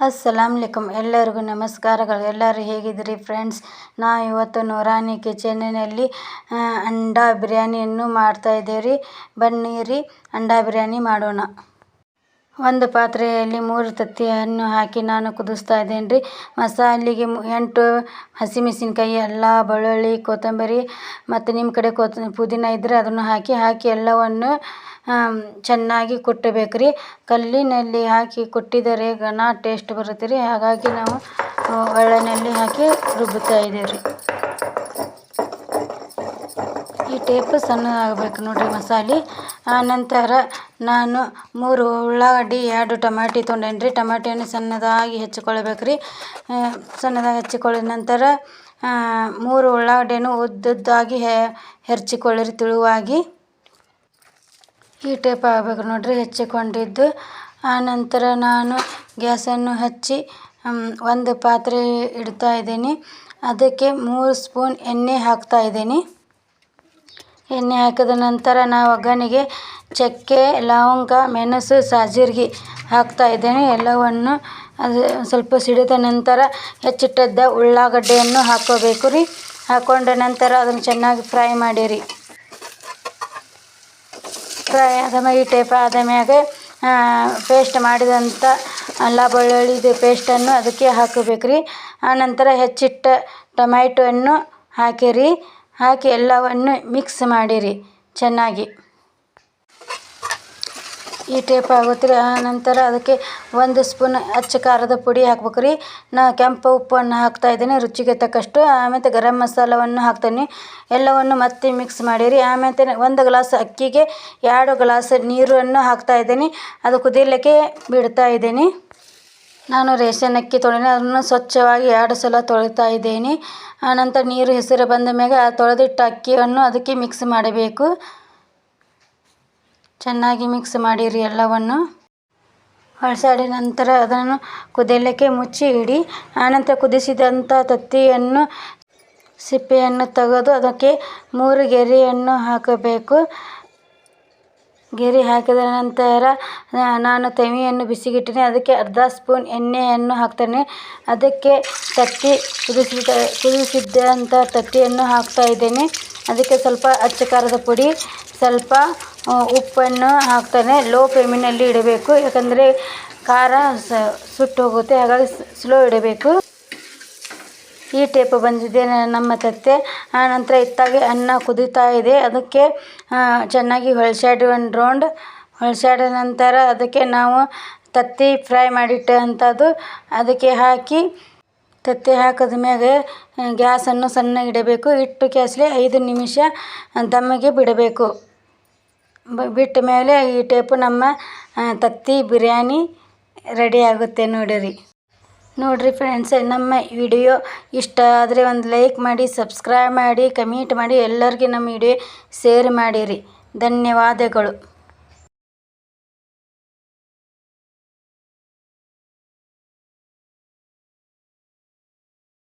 ಅಸ್ಸಲಾಮುಅಲೈಕುಮ್ ಎಲ್ಲರಿಗೂ ನಮಸ್ಕಾರಗಳು. ಎಲ್ಲರೂ ಹೇಗಿದ್ದೀರಿ ಫ್ರೆಂಡ್ಸ್? ನಾವು ಇವತ್ತು ನೂರಾನಿ ಕಿಚನಿನಲ್ಲಿ ಅಂಡಾ ಬಿರಿಯಾನಿಯನ್ನು ಮಾಡ್ತಾಯಿದ್ದೇವೆ ರೀ ಬನ್ನಿ ರೀ ಅಂಡಾ ಬಿರಿಯಾನಿ ಮಾಡೋಣ. ಒಂದು ಪಾತ್ರೆಯಲ್ಲಿ ಮೂರು ತತ್ತಿಯನ್ನು ಹಾಕಿ ನಾನು ಕುದಿಸ್ತಾ ಇದ್ದೇನೆ ರೀ ಮಸಾಲೆಗೆ ಎಂಟು ಹಸಿಮೆಣಸಿನ್ಕಾಯಿ, ಎಲ್ಲ ಬೆಳ್ಳುಳ್ಳಿ, ಕೊತ್ತಂಬರಿ ಮತ್ತು ನಿಮ್ಮ ಕಡೆ ಕೊತ್ತ ಪುದೀನ ಇದ್ದರೆ ಅದನ್ನು ಹಾಕಿ ಹಾಕಿ ಎಲ್ಲವನ್ನು ಚೆನ್ನಾಗಿ ಕುಟ್ಟಬೇಕು ರೀ ಕಲ್ಲಿನಲ್ಲಿ ಹಾಕಿ ಕುಟ್ಟಿದರೆ ಘನ ಟೇಸ್ಟ್ ಬರುತ್ತೆ ರೀ ಹಾಗಾಗಿ ನಾವು ಒಳ್ಳೆಯಲ್ಲಿ ಹಾಕಿ ರುಬ್ಬುತ್ತಾ ಇದ್ದೇವೆ ರೀ ಈ ಸಣ್ಣ ಆಗಬೇಕು ನೋಡಿರಿ ಮಸಾಲೆ. ಆನಂತರ ನಾನು ಮೂರು ಉಳ್ಳಾಗಡ್ಡಿ, ಎರಡು ಟಮಾಟಿ ತೊಗೊಂಡೇನಿ ರೀ ಟಮಾಟಿಯನ್ನು ಸಣ್ಣದಾಗಿ ಹೆಚ್ಚಿಕೊಳ್ಬೇಕು ರೀ ಸಣ್ಣದಾಗಿ ಹೆಚ್ಚಿಕೊಳ್ಳಿದ ನಂತರ ಮೂರು ಉಳ್ಳಾಗಡ್ಡೆಯನ್ನು ಉದ್ದುದ್ದಾಗಿ ಹೆಚ್ಚಿಕೊಳ್ಳಿರಿ ತಿಳುವಾಗಿ. ಈ ಟೇಪ್ ಆಗಬೇಕು ನೋಡಿರಿ ಹೆಚ್ಚಿಕೊಂಡಿದ್ದು. ಆನಂತರ ನಾನು ಗ್ಯಾಸನ್ನು ಹಚ್ಚಿ ಒಂದು ಪಾತ್ರೆ ಇಡ್ತಾ ಇದ್ದೀನಿ. ಅದಕ್ಕೆ ಮೂರು ಸ್ಪೂನ್ ಎಣ್ಣೆ ಹಾಕ್ತಾ ಇದ್ದೀನಿ. ಎಣ್ಣೆ ಹಾಕಿದ ನಂತರ ನಾವು ಒಗ್ಗರಣೆಗೆ ಚಕ್ಕೆ, ಲವಂಗ, ಮೆಣಸು, ಸಾಜಿರ್ಗಿ ಹಾಕ್ತಾ ಇದ್ದೇನೆ. ಎಲ್ಲವನ್ನು ಅದು ಸ್ವಲ್ಪ ಸಿಡಿದ ನಂತರ ಹೆಚ್ಚಿಟ್ಟದ್ದ ಉಳ್ಳಾಗಡ್ಡೆಯನ್ನು ಹಾಕೋಬೇಕು ರೀ. ಹಾಕ್ಕೊಂಡ ನಂತರ ಅದನ್ನು ಚೆನ್ನಾಗಿ ಫ್ರೈ ಮಾಡಿರಿ. ಫ್ರೈ ಆದ ಈ ಟೈಪ್ ಆದ ಮ್ಯಾಗೆ ಪೇಸ್ಟ್ ಮಾಡಿದಂಥ ಅಲ್ಲ ಬೆಳ್ಳುಳ್ಳಿದು ಪೇಸ್ಟನ್ನು ಅದಕ್ಕೆ ಹಾಕಬೇಕು ರೀ. ಆನಂತರ ಹೆಚ್ಚಿಟ್ಟ ಟೊಮ್ಯಾಟೊವನ್ನು ಹಾಕಿರಿ. ಹಾಕಿ ಎಲ್ಲವನ್ನು ಮಿಕ್ಸ್ ಮಾಡಿರಿ ಚೆನ್ನಾಗಿ. ಈ ಟೇಪ್ ಆಗುತ್ತೆ ರೀ ಆನಂತರ ಅದಕ್ಕೆ ಒಂದು ಸ್ಪೂನ್ ಅಚ್ಚ ಖಾರದ ಪುಡಿ ಹಾಕ್ಬೇಕು ರೀ ನಾ ಕೆಂಪು ಉಪ್ಪನ್ನು ಹಾಕ್ತಾ ಇದ್ದೀನಿ, ರುಚಿಗೆ ತಕ್ಕಷ್ಟು. ಆಮೇಲೆ ಗರಂ ಮಸಾಲವನ್ನು ಹಾಕ್ತೀನಿ. ಎಲ್ಲವನ್ನು ಮತ್ತೆ ಮಿಕ್ಸ್ ಮಾಡಿರಿ. ಆಮೇಲೆ ಒಂದು ಗ್ಲಾಸ್ ಅಕ್ಕಿಗೆ ಎರಡು ಗ್ಲಾಸ್ ನೀರನ್ನು ಹಾಕ್ತಾ ಇದ್ದೀನಿ. ಅದು ಕುದಿಯಲಿಕ್ಕೆ ಬಿಡ್ತಾ ಇದ್ದೀನಿ. ನಾನು ರೇಷನ್ ಅಕ್ಕಿ ತೊಳೆನ ಅದನ್ನು ಸ್ವಚ್ಛವಾಗಿ ಎರಡು ಸಲ ತೊಳಿತಾ ಇದ್ದೀನಿ. ಆನಂತರ ನೀರು ಹೆಸರು ಬಂದ ಮ್ಯಾಗ ತೊಳೆದಿಟ್ಟ ಅಕ್ಕಿಯನ್ನು ಅದಕ್ಕೆ ಮಿಕ್ಸ್ ಮಾಡಬೇಕು. ಚೆನ್ನಾಗಿ ಮಿಕ್ಸ್ ಮಾಡಿರಿ ಎಲ್ಲವನ್ನು. ಹೊಳಸಾಡಿದ ನಂತರ ಅದನ್ನು ಕುದಿಯಲಿಕ್ಕೆ ಮುಚ್ಚಿ ಇಡಿ. ಆನಂತರ ಕುದಿಸಿದಂಥ ತತ್ತಿಯನ್ನು, ಸಿಪ್ಪೆಯನ್ನು ತೆಗೆದು ಅದಕ್ಕೆ ಮೂರು ಗೆರೆಯನ್ನು ಹಾಕಬೇಕು. ಗೆರೆ ಹಾಕಿದ ನಂತರ, ನಾನು ತವಿಯನ್ನು ಬಿಸಿಗಿಟ್ಟಿನಿ, ಅದಕ್ಕೆ ಅರ್ಧ ಸ್ಪೂನ್ ಎಣ್ಣೆಯನ್ನು ಹಾಕ್ತೇನೆ. ಅದಕ್ಕೆ ತತ್ತಿ ಕುದಿಸಿದ ಕುದಿಸಿದ್ದಂಥ ತತ್ತಿಯನ್ನು ಹಾಕ್ತಾ ಇದ್ದೇನೆ. ಅದಕ್ಕೆ ಸ್ವಲ್ಪ ಅಚ್ಚ ಖಾರದ ಪುಡಿ, ಸ್ವಲ್ಪ ಉಪ್ಪನ್ನು ಹಾಕ್ತೇನೆ. ಲೋ ಫ್ಲೇಮಿನಲ್ಲಿ ಇಡಬೇಕು. ಯಾಕಂದರೆ ಖಾರ ಸುಟ್ಟು ಹೋಗುತ್ತೆ. ಹಾಗಾಗಿ ಸ್ಲೋ ಇಡಬೇಕು. ಈ ಟೇಪ್ ಬಂದಿದೆ. ನಮ್ಮ ತತ್ತೆ ಆನಂತರ ಇತ್ತಾಗೆ ಅನ್ನ ಕುದೀತಾ ಇದೆ. ಅದಕ್ಕೆ ಚೆನ್ನಾಗಿ ಹೊಳ್ಸಾಡಿ ಒಂದು ರೌಂಡ್ ಹೊಳ್ಸಾಡ ನಂತರ ಅದಕ್ಕೆ ನಾವು ತತ್ತಿ ಫ್ರೈ ಮಾಡಿಟ್ಟಂಥದ್ದು ಅದಕ್ಕೆ ಹಾಕಿ, ತತ್ತಿ ಹಾಕಿದ ಮ್ಯಾಗೆ ಗ್ಯಾಸನ್ನು ಸಣ್ಣಗೆ ಇಡಬೇಕು. ಇಟ್ಟು ಗ್ಯಾಸ್ಲೆ ಐದು ನಿಮಿಷ ದಮ್ಮಿಗೆ ಬಿಡಬೇಕು. ಬಿಟ್ಟ ಮೇಲೆ ಈ ಟೇಪು ನಮ್ಮ ತತ್ತಿ ಬಿರಿಯಾನಿ ರೆಡಿ ಆಗುತ್ತೆ ನೋಡಿರಿ. ನೋಡಿರಿ ಫ್ರೆಂಡ್ಸ್ ನಮ್ಮ ವಿಡಿಯೋ ಇಷ್ಟ ಆದರೆ ಒಂದು ಲೈಕ್ ಮಾಡಿ ಸಬ್ಸ್ಕ್ರೈಬ್ ಮಾಡಿ ಕಮೆಂಟ್ ಮಾಡಿ ಎಲ್ಲರಿಗೆ ನಮ್ಮ ವಿಡಿಯೋ ಶೇರ್ ಮಾಡಿರಿ. ಧನ್ಯವಾದಗಳು.